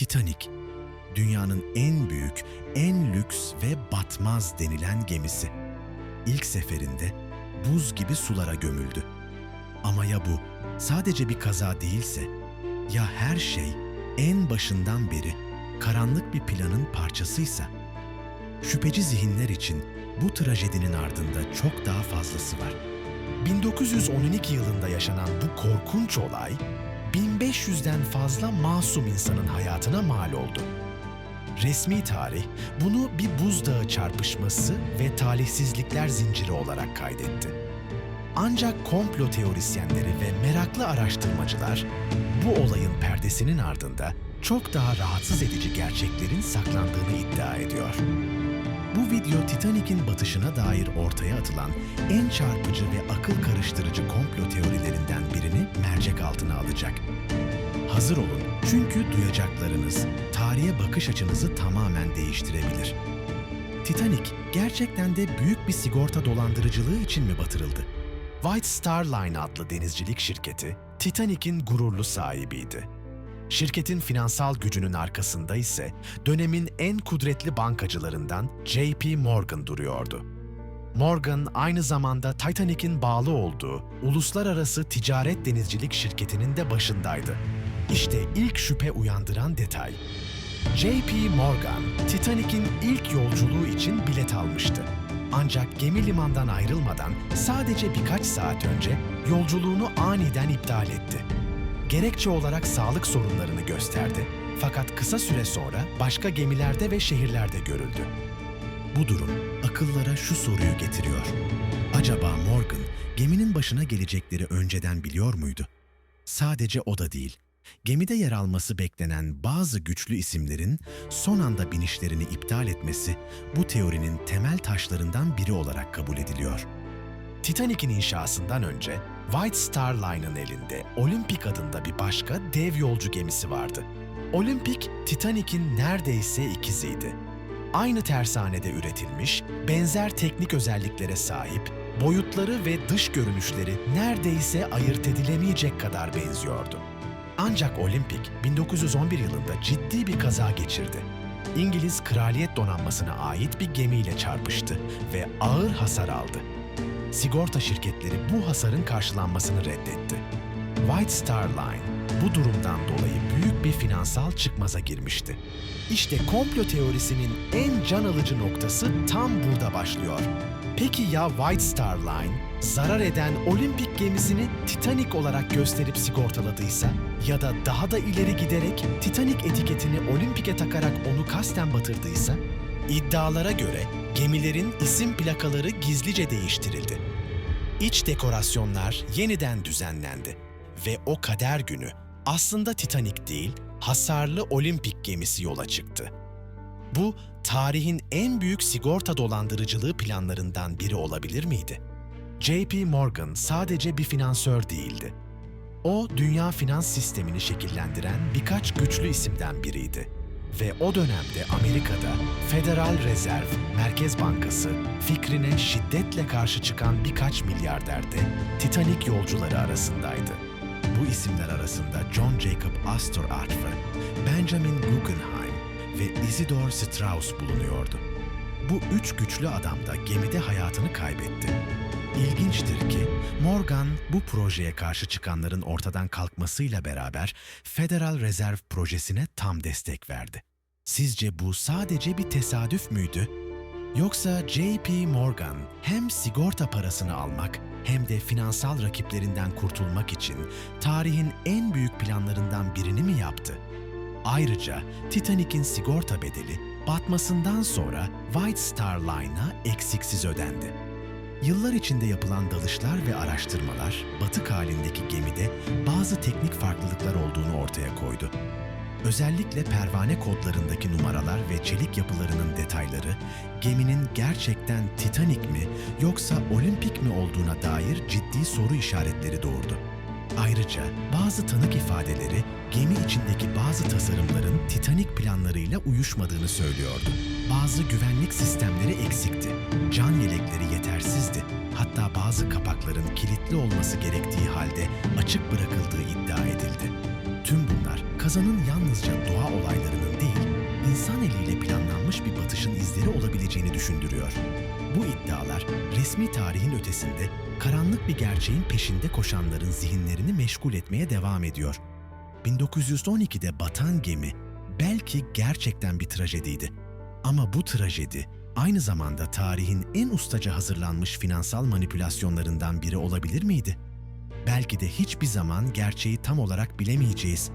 Titanic, dünyanın en büyük, en lüks ve batmaz denilen gemisi. İlk seferinde buz gibi sulara gömüldü. Ama ya bu sadece bir kaza değilse, ya her şey en başından beri karanlık bir planın parçasıysa? Şüpheci zihinler için bu trajedinin ardında çok daha fazlası var. 1912 yılında yaşanan bu korkunç olay, 1500'den fazla masum insanın hayatına mal oldu. Resmi tarih bunu bir buzdağı çarpışması ve talihsizlikler zinciri olarak kaydetti. Ancak komplo teorisyenleri ve meraklı araştırmacılar bu olayın perdesinin ardında çok daha rahatsız edici gerçeklerin saklandığını iddia ediyor. Bu video Titanic'in batışına dair ortaya atılan en çarpıcı ve akıl karıştırıcı komplo teorilerinden birini mercek altına alacak. Hazır olun çünkü duyacaklarınız tarihe bakış açınızı tamamen değiştirebilir. Titanic gerçekten de büyük bir sigorta dolandırıcılığı için mi batırıldı? White Star Line adlı denizcilik şirketi Titanic'in gururlu sahibiydi. Şirketin finansal gücünün arkasında ise dönemin en kudretli bankacılarından JP Morgan duruyordu. Morgan aynı zamanda Titanic'in bağlı olduğu uluslararası ticaret denizcilik şirketinin de başındaydı. İşte ilk şüphe uyandıran detay. JP Morgan, Titanic'in ilk yolculuğu için bilet almıştı. Ancak gemi limandan ayrılmadan sadece birkaç saat önce yolculuğunu aniden iptal etti. Gerekçe olarak sağlık sorunlarını gösterdi. Fakat kısa süre sonra başka gemilerde ve şehirlerde görüldü. Bu durum akıllara şu soruyu getiriyor. Acaba Morgan geminin başına gelecekleri önceden biliyor muydu? Sadece o da değil. Gemide yer alması beklenen bazı güçlü isimlerin son anda binişlerini iptal etmesi bu teorinin temel taşlarından biri olarak kabul ediliyor. Titanic'in inşasından önce White Star Line'ın elinde Olympic adında bir başka dev yolcu gemisi vardı. Olympic, Titanic'in neredeyse ikiziydi. Aynı tersanede üretilmiş, benzer teknik özelliklere sahip, boyutları ve dış görünüşleri neredeyse ayırt edilemeyecek kadar benziyordu. Ancak Olympic 1911 yılında ciddi bir kaza geçirdi. İngiliz Kraliyet Donanması'na ait bir gemiyle çarpıştı ve ağır hasar aldı. Sigorta şirketleri bu hasarın karşılanmasını reddetti. White Star Line bu durumdan dolayı büyük bir finansal çıkmaza girmişti. İşte komplo teorisinin en can alıcı noktası tam burada başlıyor. Peki ya White Star Line zarar eden olimpik gemisini Titanic olarak gösterip sigortaladıysa ya da daha da ileri giderek Titanic etiketini Olimpik'e takarak onu kasten batırdıysa? İddialara göre gemilerin isim plakaları gizlice değiştirildi. İç dekorasyonlar yeniden düzenlendi ve o kader günü aslında Titanic değil, hasarlı olimpik gemisi yola çıktı. Bu tarihin en büyük sigorta dolandırıcılığı planlarından biri olabilir miydi? JP Morgan sadece bir finansör değildi. O dünya finans sistemini şekillendiren birkaç güçlü isimden biriydi. Ve o dönemde Amerika'da Federal Rezerv Merkez Bankası fikrine şiddetle karşı çıkan birkaç milyarder de Titanic yolcuları arasındaydı. Bu isimler arasında John Jacob Astor Arthur, Benjamin Guggenheim ve Isidor Strauss bulunuyordu. Bu üç güçlü adam da gemide hayatını kaybetti. İlginçtir ki Morgan bu projeye karşı çıkanların ortadan kalkmasıyla beraber Federal Rezerv projesine tam destek verdi. Sizce bu sadece bir tesadüf müydü? Yoksa JP Morgan hem sigorta parasını almak hem de finansal rakiplerinden kurtulmak için tarihin en büyük planlarından birini mi yaptı? Ayrıca Titanic'in sigorta bedeli batmasından sonra White Star Line'a eksiksiz ödendi. Yıllar içinde yapılan dalışlar ve araştırmalar batık halindeki gemide bazı teknik farklılıklar olduğunu ortaya koydu. Özellikle pervane kodlarındaki numaralar ve çelik yapılarının detayları geminin gerçekten Titanic mi yoksa Olimpik mi olduğuna dair ciddi soru işaretleri doğurdu. Ayrıca bazı tanık ifadeleri gemi içindeki bazı tasarımların Titanic planlarıyla uyuşmadığını söylüyordu. Bazı güvenlik sistemleri eksikti. Can yelekleri yetersizdi. Hatta bazı kapakların kilitli olması gerektiği halde açık bırakıldığı iddia edildi. Tüm bunlar kazanın yalnızca doğa olaylarının insan eliyle planlanmış bir batışın izleri olabileceğini düşündürüyor. Bu iddialar resmi tarihin ötesinde karanlık bir gerçeğin peşinde koşanların zihinlerini meşgul etmeye devam ediyor. 1912'de batan gemi belki gerçekten bir trajediydi. Ama bu trajedi aynı zamanda tarihin en ustaca hazırlanmış finansal manipülasyonlarından biri olabilir miydi? Belki de hiçbir zaman gerçeği tam olarak bilemeyeceğiz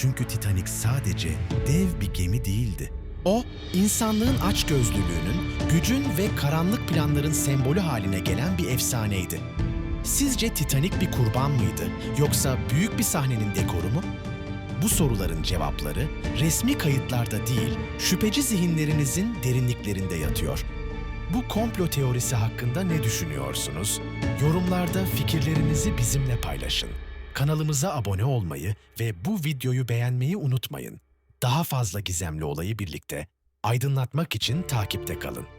çünkü Titanic sadece dev bir gemi değildi. O, insanlığın açgözlülüğünün, gücün ve karanlık planların sembolü haline gelen bir efsaneydi. Sizce Titanic bir kurban mıydı yoksa büyük bir sahnenin dekoru mu? Bu soruların cevapları resmi kayıtlarda değil, şüpheci zihinlerinizin derinliklerinde yatıyor. Bu komplo teorisi hakkında ne düşünüyorsunuz? Yorumlarda fikirlerinizi bizimle paylaşın. Kanalımıza abone olmayı ve bu videoyu beğenmeyi unutmayın. Daha fazla gizemli olayı birlikte aydınlatmak için takipte kalın.